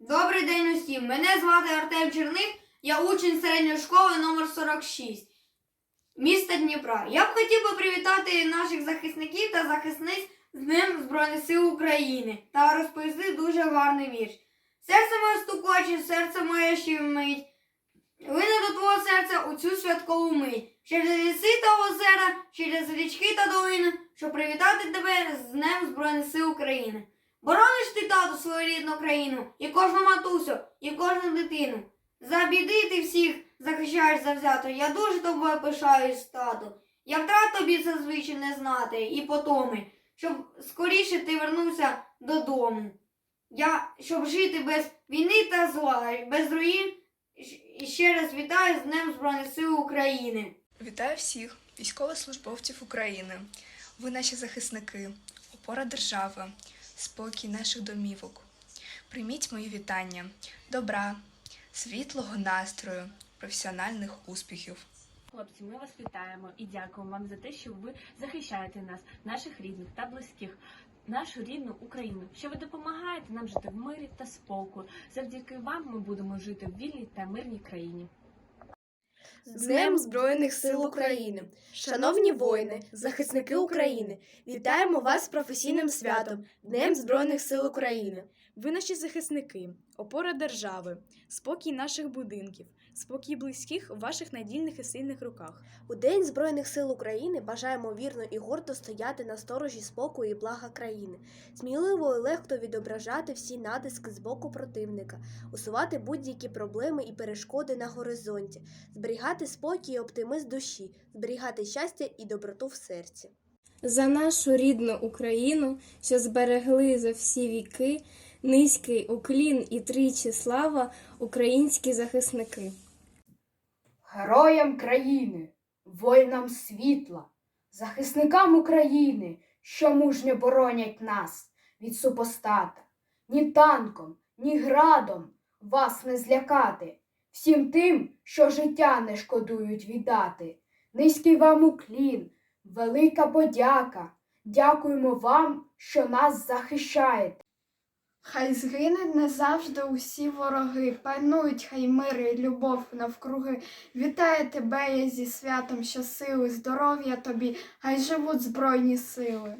Добрий день усім. Мене звати Артем Черник, я учень середньої школи номер 46 міста Дніпра. Я б хотів би привітати наших захисників та захисниць з Днем Збройних сил України та розповісти дуже гарний вірш. Серце моє стукоче, серце моє щемить. Лине до твого серця у цю святкову мить. Через ліси та озера, через річки та долини, щоб привітати тебе з Днем Збройних сил України. Борониш ти тату свою рідну країну, і кожну матусю, і кожну дитину. За біди ти всіх захищаєш завзято. Я дуже тобою пишаюсь, тату. Я втрат тобі зазвичай не знати і потоми, щоб скоріше ти вернувся додому. Я, щоб жити без війни та зла, без руїн, і ще раз вітаю з Днем Збройних сил України. Вітаю всіх військовослужбовців України. Ви наші захисники, опора держави, спокій наших домівок. Прийміть мої вітання, добра, світлого настрою, професіональних успіхів. Хлопці, ми вас вітаємо і дякуємо вам за те, що ви захищаєте нас, наших рідних та близьких, нашу рідну Україну, що ви допомагаєте нам жити в мирі та спокою. Завдяки вам ми будемо жити в вільній та мирній країні. З Днем Збройних сил України! Шановні воїни, захисники України, вітаємо вас з професійним святом Днем Збройних сил України. Ви наші захисники, опора держави, спокій наших будинків, спокій близьких в ваших надійних і сильних руках. У День Збройних сил України бажаємо вірно і гордо стояти на сторожі спокою і блага країни, сміливо і легко відображати всі натиски з боку противника, усувати будь-які проблеми і перешкоди на горизонті, зберігати спокій і оптимизм душі, зберігати щастя і доброту в серці. За нашу рідну Україну, що зберегли за всі віки, низький уклін і тричі слава українські захисники. Героям країни, воїнам світла, захисникам України, що мужньо боронять нас від супостата. Ні танком, ні градом вас не злякати, всім тим, що життя не шкодують віддати. Низький вам уклін, велика подяка. Дякуємо вам, що нас захищаєте. Хай згине не завжди усі вороги, панують хай мир і любов навкруги. Вітаю тебе я зі святом щасили, здоров'я тобі, хай живуть збройні сили.